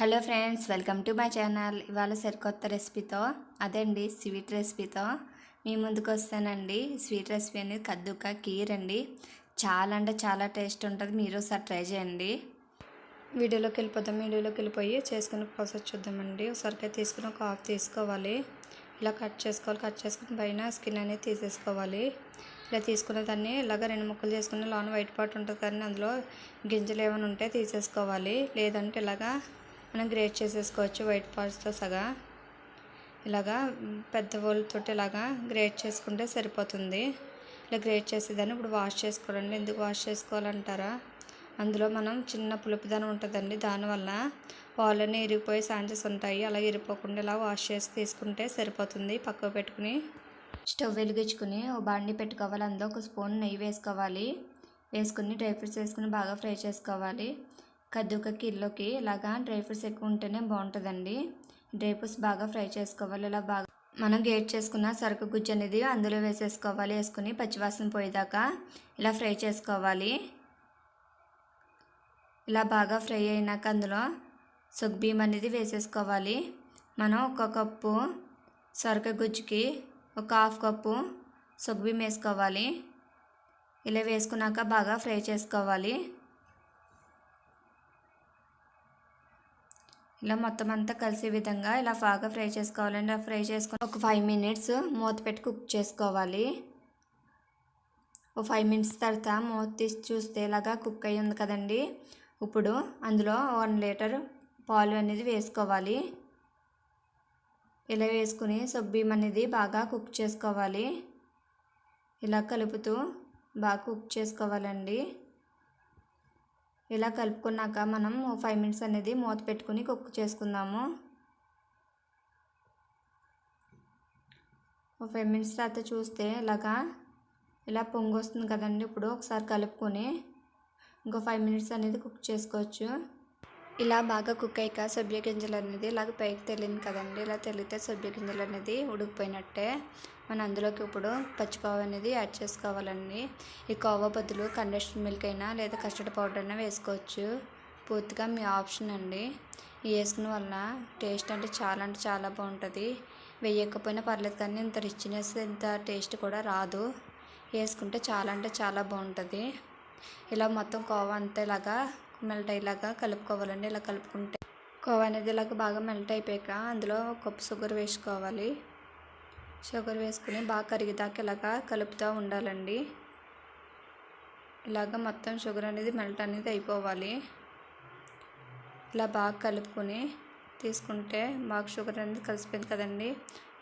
Hello friends welcome to my channel. ఇవాళ సరికొత్త రెసిపీతో అదండి స్వీట్ రెసిపీతో మీ ముందుకు వస్తానండి స్వీట్ రెసిపీ అనేది కద్దుక కీర్ అండి చాలా అంటే చాలా టేస్ట్ ఉంటుంది. మీరు ఒకసారి ట్రై చేయండి. వీడియోలోకి వెళ్ళిపోతాం వీడియోలోకి వెళ్ళిపోయి చేసుకుని ప్రాసెస్ చూద్దామండి. ఒకసారిగా తీసుకుని ఒక హాఫ్ తీసుకోవాలి. ఇలా కట్ చేసుకోవాలి. కట్ చేసుకుని పైన స్కిన్ అనేది తీసేసుకోవాలి. ఇలా తీసుకున్న దాన్ని ఇలాగ రెండు ముక్కలు చేసుకుని లోన వైట్ పార్ట్ ఉంటుంది కానీ అందులో గింజలు ఏమైనా ఉంటే తీసేసుకోవాలి. లేదంటే ఇలాగా మనం గ్రేట్ చేసేసుకోవచ్చు వైట్ పార్ట్స్తో సగా. ఇలాగా పెద్ద వాళ్ళతోటి ఇలాగా గ్రేట్ చేసుకుంటే సరిపోతుంది. ఇలా గ్రేట్ చేసేదాన్ని ఇప్పుడు వాష్ చేసుకోవాలండి. ఎందుకు వాష్ చేసుకోవాలంటారా? అందులో మనం చిన్న పులుపుదనం ఉంటుందండి. దానివల్ల పాలన్నీ ఇరిగిపోయే ఛాన్సెస్ ఉంటాయి. అలా ఇరిగిపోకుండా ఇలా వాష్ చేసి తీసుకుంటే సరిపోతుంది. పక్కకు పెట్టుకుని స్టవ్ వెలిగించుకుని ఓ బాండి పెట్టుకోవాలి. అందులో ఒక స్పూన్ నెయ్యి వేసుకోవాలి. వేసుకుని డ్రై ఫ్రూట్స్ వేసుకుని బాగా ఫ్రై చేసుకోవాలి. కద్దుక కిలోకి ఇలాగా డ్రై ఫ్రూట్స్ ఎక్కువ ఉంటేనే బాగుంటుందండి. డ్రై ఫ్రూట్స్ బాగా ఫ్రై చేసుకోవాలి ఇలా బాగా మనం గేట్ చేసుకున్న సరుకు గుజ్జు అనేది అందులో వేసేసుకోవాలి వేసుకుని పచ్చివాసన పోయేదాకా ఇలా ఫ్రై చేసుకోవాలి. ఇలా బాగా ఫ్రై అయినాక అందులో బియ్యం అనేది వేసేసుకోవాలి. మనం ఒక కప్పు సొరక గుజ్జుకి ఒక హాఫ్ కప్పు బియ్యం వేసుకోవాలి. ఇలా వేసుకున్నాక బాగా ఫ్రై చేసుకోవాలి. ఇలా మొత్తం అంతా కలిసే విధంగా ఇలా బాగా ఫ్రై చేసుకోవాలండి. ఇలా ఫ్రై చేసుకొని ఒక ఫైవ్ మినిట్స్ మూత పెట్టి కుక్ చేసుకోవాలి. ఒక ఫైవ్ మినిట్స్ తర్వాత మూత తీసి చూస్తే ఇలాగా కుక్ అయ్యి ఉంది కదండి. ఇప్పుడు అందులో వన్ లీటర్ పాలు అనేది వేసుకోవాలి. ఇలా వేసుకుని సబ్బియ్యం అనేది బాగా కుక్ చేసుకోవాలి. ఇలా కలుపుతూ బాగా కుక్ చేసుకోవాలండి. ఇలా కలుపుకున్నాక మనం ఫైవ్ మినిట్స్ అనేది మూత పెట్టుకుని కుక్ చేసుకుందాము. ఒక ఫైవ్ మినిట్స్ తర్వాత చూస్తే ఇలాగా ఇలా పొంగు వస్తుంది కదండి. ఇప్పుడు ఒకసారి కలుపుకొని ఇంకో ఫైవ్ మినిట్స్ అనేది కుక్ చేసుకోవచ్చు. ఇలా బాగా కుక్ అయ్యాక సభ్య గింజలు అనేది ఇలాగ పైకి తెలియదు కదండి. ఇలా తెలితే సభ్య గింజలు అనేది ఉడికిపోయినట్టే. మనం అందులోకి ఇప్పుడు పచ్చికోవ అనేది యాడ్ చేసుకోవాలండి. ఈ కోవ బదులు కండెన్స్డ్ మిల్క్ అయినా లేదా కస్టర్డ్ పౌడర్ అయినా వేసుకోవచ్చు. పూర్తిగా మీ ఆప్షన్ అండి. వేసుకున్న వల్ల టేస్ట్ అంటే చాలా అంటే చాలా బాగుంటుంది. వేయకపోయినా పర్లేదు కానీ ఇంత రిచ్నెస్ ఇంత టేస్ట్ కూడా రాదు. వేసుకుంటే చాలా అంటే చాలా బాగుంటుంది. ఇలా మొత్తం కోవా అంతా ఇలాగా మెల్ట్ అయ్యేలాగా కలుపుకోవాలండి. ఇలా కలుపుకుంటే కోవా అనేది ఇలాగ బాగా మెల్ట్ అయిపోయాక అందులో ఒక కప్పు షుగర్ వేసుకోవాలి. షుగర్ వేసుకుని బాగా కరిగేదాకా ఇలాగా కలుపుతూ ఉండాలండి. ఇలాగ మొత్తం షుగర్ అనేది మెల్ట్ అనేది అయిపోవాలి. ఇలా బాగా కలుపుకొని తీసుకుంటే బాగా షుగర్ అనేది కలిసిపోయింది కదండి.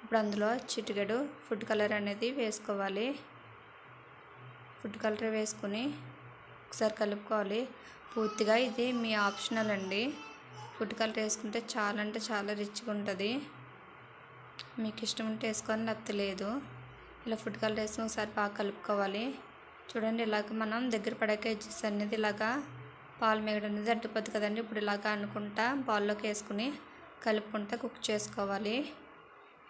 ఇప్పుడు అందులో చిటికెడు ఫుడ్ కలర్ అనేది వేసుకోవాలి. ఫుడ్ కలర్ వేసుకుని ఒకసారి కలుపుకోవాలి. పూర్తిగా ఇది మీ ఆప్షనల్ అండి. ఫుడ్ కలర్ వేసుకుంటే చాలా అంటే చాలా రిచ్గా ఉంటుంది. మీకు ఇష్టం ఉంటే వేసుకొని లేకపోతే లేదు. ఇలా ఫుడ్ కలర్ వేసుకుని ఒకసారి బాగా కలుపుకోవాలి. చూడండి ఇలాగ మనం దగ్గర పడాక ఎడ్జెస్ అనేది ఇలాగా పాలు మేగడం అనేది అడ్డుపోద్ది కదండి. ఇప్పుడు ఇలాగా అనుకుంటా పాల్లోకి వేసుకుని కలుపుకుంటా కుక్ చేసుకోవాలి.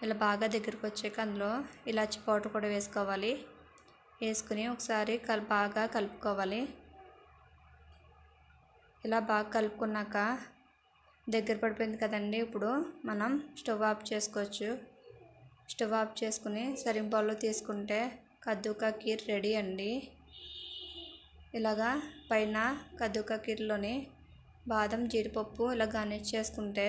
ఇలా బాగా దగ్గరికి వచ్చాక అందులో ఇలాచి పౌడర్ కూడా వేసుకోవాలి. వేసుకుని ఒకసారి కల్ బాగా కలుపుకోవాలి. ఇలా బాగా కలుపుకున్నాక దగ్గర పడిపోయింది కదండి. ఇప్పుడు మనం స్టవ్ ఆఫ్ చేసుకోవచ్చు. స్టవ్ ఆఫ్ చేసుకుని సరింగ్ బౌల్లో తీసుకుంటే కద్దుకా కీర్ రెడీ అండి. ఇలాగా పైన కద్దుకా కీర్లోని బాదం జీడిపప్పు ఇలా గార్నిష్ చేసుకుంటే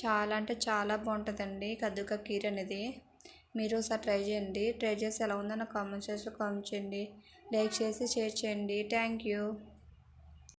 చాలా అంటే చాలా బాగుంటుందండి కద్దుకా కీర్ అనేది. మీరు ఒకసారి ట్రై చేయండి. ట్రై చేసి ఎలా ఉందో నాకు కామెంట్ చేసి కామెంట్ చేయండి. లైక్ చేసి షేర్ చేయండి. Thank you.